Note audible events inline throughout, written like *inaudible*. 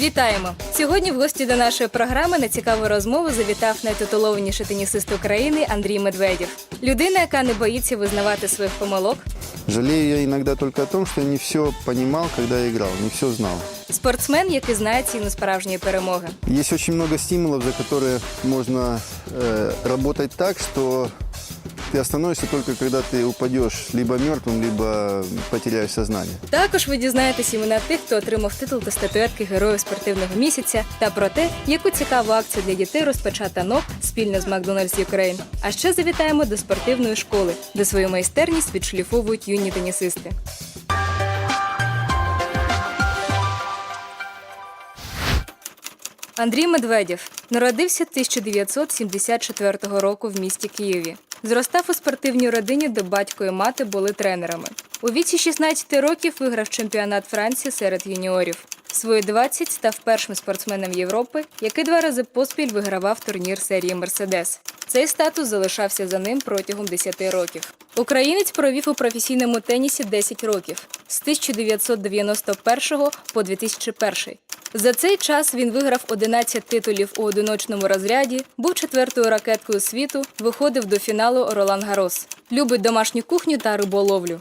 Вітаємо! Сьогодні в гості до нашої програми на цікаву розмову завітав найтитулованіший тенісист України Андрій Медведєв. Людина, яка не боїться визнавати своїх помилок, Жалею я иногда только о том, что я не все понимал, когда я играл, не все знал. спортсмен, який знає ціну справжньої перемоги. Есть очень много стимулов, за которые можно э, так, что ты остановишься только когда ты упадешь либо мертвым, либо потеряешь сознание. Також ви дізнаєтесь імена тих, хто отримав титул та статуетки Героїв спортивного місяця, та про те, яку цікаву акцію для дітей розпочата НОК спільно з Макдональдс Ukraine. А ще завітаємо до спортивної школи, де свою майстерність відшліфовують юні тенісисти. Андрій Медведєв народився 1974 року в місті Києві. Зростав у спортивній родині, де батько і мати були тренерами. У віці 16 років виграв чемпіонат Франції серед юніорів. Свої 20 став першим спортсменом Європи, який два рази поспіль вигравав турнір серії Мерседес. Цей статус залишався за ним протягом 10 років. Українець провів у професійному тенісі 10 років з 1991 по 2001. За цей час він виграв 11 титулів у одиночному розряді, був четвертою ракеткою світу, виходив до фіналу Ролан Гарос. Любить домашню кухню та риболовлю.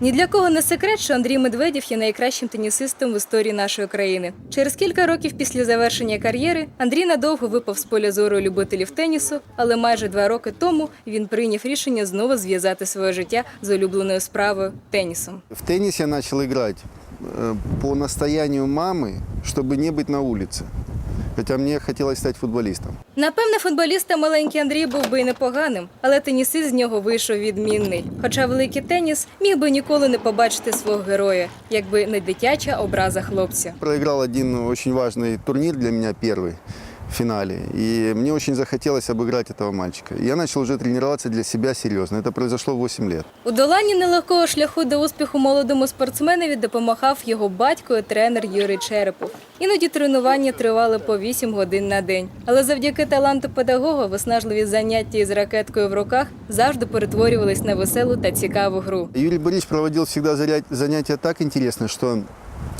Ні для кого не секрет, що Андрій Медведєв є найкращим тенісистом в історії нашої країни. Через кілька років після завершення кар'єри Андрій надовго випав з поля зору любителів тенісу, але майже два роки тому він прийняв рішення знову зв'язати своє життя з улюбленою справою тенісом. В теннис я начал играть э, по настоянию мамы, чтобы не быть на улице. Хотя мені хотілося стати футболістом. Напевне, футболіста маленький Андрій був би і непоганим, але тенісист з нього вийшов відмінний. Хоча великий теніс міг би ніколи не побачити свого героя, якби не дитяча образа хлопця. Проіграв один дуже важливий турнір для мене первый в финале. И мне очень захотелось обыграть этого мальчика. И я начал уже тренироваться для себя серьезно. Это произошло в 8 лет. У доланні нелегкого шляху до успіху молодому спортсменові допомагав його батько і тренер Юрій Черепов. Іноді тренування тривали по 8 годин на день. Але завдяки таланту педагога виснажливі заняття із ракеткою в руках завжди перетворювались на веселу та цікаву гру. Юрий Борисович проводил всегда заря- занятия так интересно, что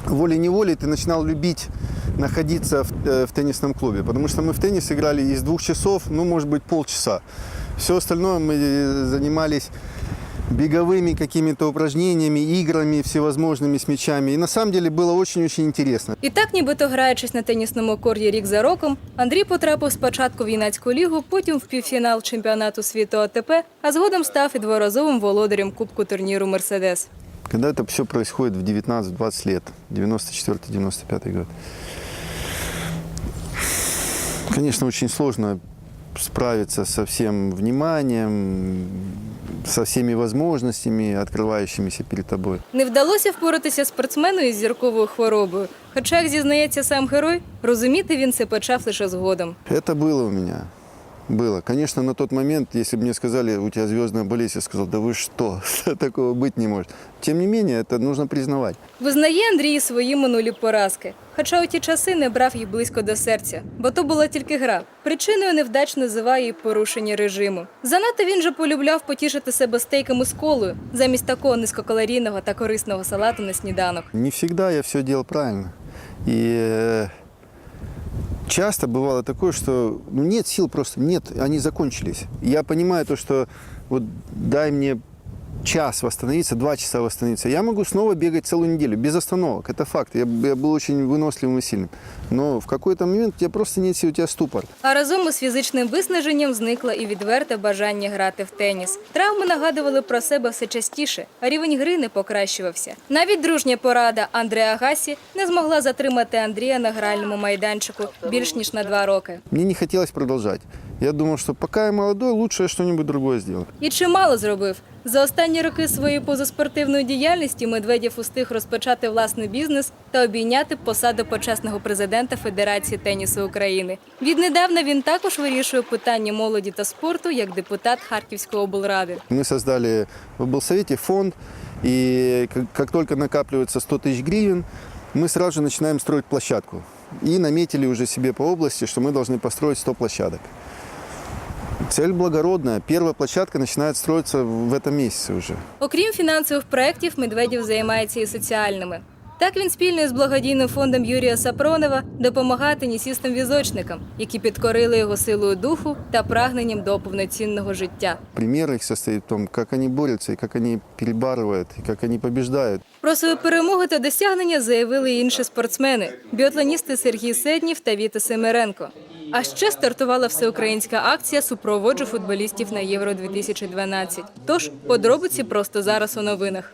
волей-неволей ты начинал любить находиться в, э, в теннисном клубе. Потому что мы в теннис играли из двух часов, ну, может быть, полчаса. Все остальное мы э, занимались беговыми какими-то упражнениями, играми всевозможными с мячами. И на самом деле было очень-очень интересно. І так, нібито граючись на тенісному корді рік за роком, Андрій потрапив спочатку в юнацьку лігу, потім в півфінал чемпіонату світу АТП, а згодом став і дворазовим володарем кубку турніру Мерседес. Когда это все происходит в 19-20 лет, 94-95 год. Конечно, очень сложно справиться со всем вниманием, со всеми возможностями, открывающимися перед тобой. Не вдалося впоратися спортсмену із зірковою хворобою. Хоча, як зізнається сам герой, розуміти він це почав лише згодом. Это было у меня. Было. Конечно, на тот момент, если бы мне сказали, у тебя звездная болезнь, я сказал, да вы что, *laughs* такого быть не может. Тем не менее, это нужно признавать. Визнає Андрій свої минулі поразки. Хоча у ті часи не брав їх близько до серця, бо то була тільки гра. Причиною невдач називає і порушення режиму. Занадто він же полюбляв потішити себе стейками з колою, замість такого низькокалорійного та корисного салату на сніданок. Не всегда я все делал правильно. И э, часто бывало такое, что ну, нет сил просто, нет, они закончились. Я понимаю то, что вот дай мне час восстановиться, два часа восстановиться. Я могу снова бегать целую неделю, без остановок. Это факт. Я, я был очень выносливым и сильным. Но в какой-то момент у тебя просто нет сил, у тебя ступор. А разом із фізичним виснаженням зникло і відверте бажання грати в теніс. Травми нагадували про себе все частіше, а рівень гри не покращувався. Навіть дружня порада Андреа Гасі не змогла затримати Андрія на гральному майданчику більш ніж на два роки. Мне не хотелось продолжать. Я думал, что пока я молодой, лучше я что-нибудь другое сделаю. І чимало зробив. За останні роки своєї позаспортивної діяльності Медведєв устиг розпочати власний бізнес та обійняти посаду почесного президента Федерації тенісу України. Віднедавна він також вирішує питання молоді та спорту як депутат Харківської облради. Мы создали в облсовете фонд, и как, как только накапливается 100 тысяч гривен, мы сразу же начинаем строить площадку. И наметили уже себе по области, что мы должны построить 100 площадок. Цель благородная. Первая площадка начинает строиться в этом месяце уже. Окрім фінансових проєктів, Медведєв займається і соціальними. Так він спільно з благодійним фондом Юрія Сапронова допомагає тенісістам-візочникам, які підкорили його силою духу та прагненням до повноцінного життя. Пример их состоит в том, как они борются, и как они перебарывают, и как они побеждают. Про свою перемогу та досягнення заявили й інші спортсмени – біатлоністи Сергій Седнів та Віта Семеренко. А ще стартувала всеукраїнська акція «Супроводжу футболістів на Євро-2012». Тож подробиці просто зараз у новинах.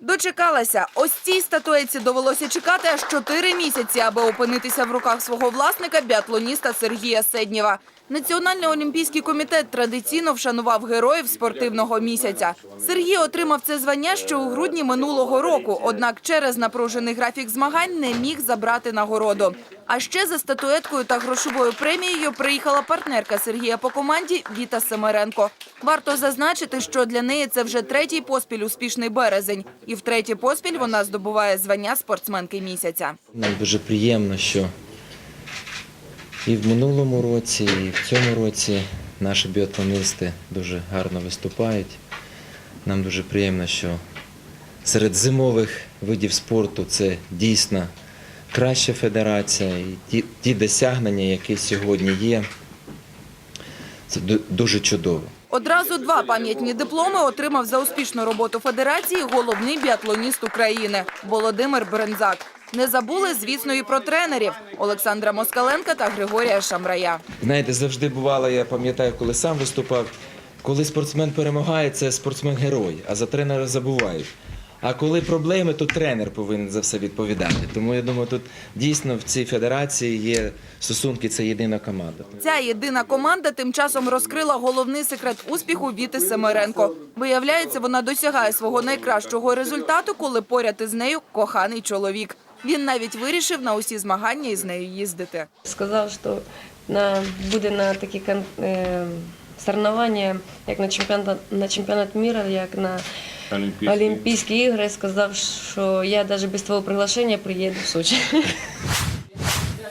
Дочекалася. Ось цій статуетці довелося чекати аж чотири місяці, аби опинитися в руках свого власника біатлоніста Сергія Седнєва. Національний олімпійський комітет традиційно вшанував героїв спортивного місяця. Сергій отримав це звання ще у грудні минулого року, однак через напружений графік змагань не міг забрати нагороду. А ще за статуеткою та грошовою премією приїхала партнерка Сергія по команді Віта Семеренко. Варто зазначити, що для неї це вже третій поспіль успішний березень, і втретє поспіль вона здобуває звання спортсменки місяця. Нам дуже приємно, що і в минулому році, і в цьому році наші біатлоністи дуже гарно виступають. Нам дуже приємно, що серед зимових видів спорту це дійсно краща федерація. І ті, ті досягнення, які сьогодні є, це дуже чудово. Одразу два пам'ятні дипломи отримав за успішну роботу федерації головний біатлоніст України Володимир Брензак. Не забули, звісно, і про тренерів Олександра Москаленка та Григорія Шамрая. Знаєте, завжди бувало, я пам'ятаю, коли сам виступав, коли спортсмен перемагає, це спортсмен-герой, а за тренера забувають. А коли проблеми, то тренер повинен за все відповідати. Тому я думаю, тут дійсно в цій федерації є стосунки, це єдина команда. Ця єдина команда тим часом розкрила головний секрет успіху Віти Семеренко. Виявляється, вона досягає свого найкращого результату, коли поряд із нею коханий чоловік. Він навіть вирішив на усі змагання із нею їздити. Сказав, що на, буде на такі кон- е, соревнування, як на чемпіонат, на чемпіонат міра, як на Олімпійські ігри. Сказав, що я навіть без твого приглашення приїду в Сочі. *laughs*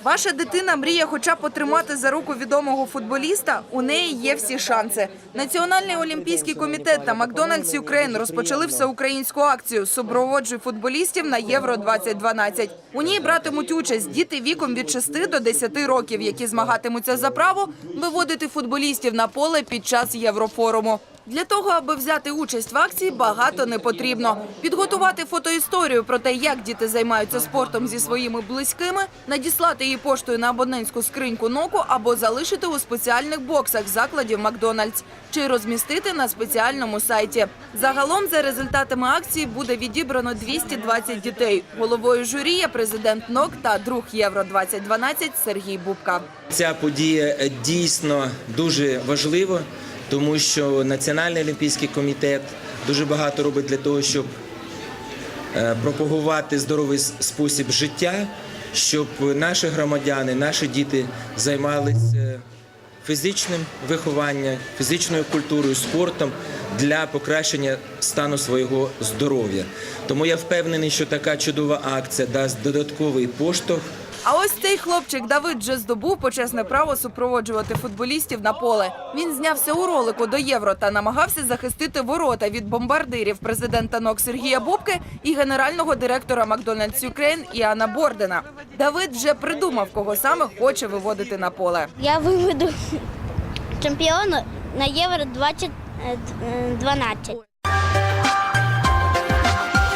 Ваша дитина мріє хоча б потримати за руку відомого футболіста. У неї є всі шанси. Національний олімпійський комітет та Макдональдс Юкрейн розпочали всеукраїнську акцію «Супроводжуй футболістів на Євро 2012 У ній братимуть участь діти віком від 6 до 10 років, які змагатимуться за право виводити футболістів на поле під час єврофоруму. Для того, аби взяти участь в акції, багато не потрібно. Підготувати фотоісторію про те, як діти займаються спортом зі своїми близькими, надіслати її поштою на абонентську скриньку ноку або залишити у спеціальних боксах закладів Макдональдс чи розмістити на спеціальному сайті. Загалом, за результатами акції, буде відібрано 220 дітей. Головою журі є президент НОК та друг Євро 2012 Сергій Бубка. Ця подія дійсно дуже важлива, тому що Національний олімпійський комітет дуже багато робить для того, щоб е, пропагувати здоровий спосіб життя, щоб наші громадяни, наші діти займалися фізичним вихованням, фізичною культурою, спортом для покращення стану свого здоров'я. Тому я впевнений, що така чудова акція дасть додатковий поштовх А ось цей хлопчик Давид вже здобув почесне право супроводжувати футболістів на поле. Він знявся у ролику до євро та намагався захистити ворота від бомбардирів президента НОК Сергія Бубки і генерального директора Макдональдс Юкрейн Іана Бордена. Давид вже придумав, кого саме хоче виводити на поле. Я виведу чемпіона на Євро 2012.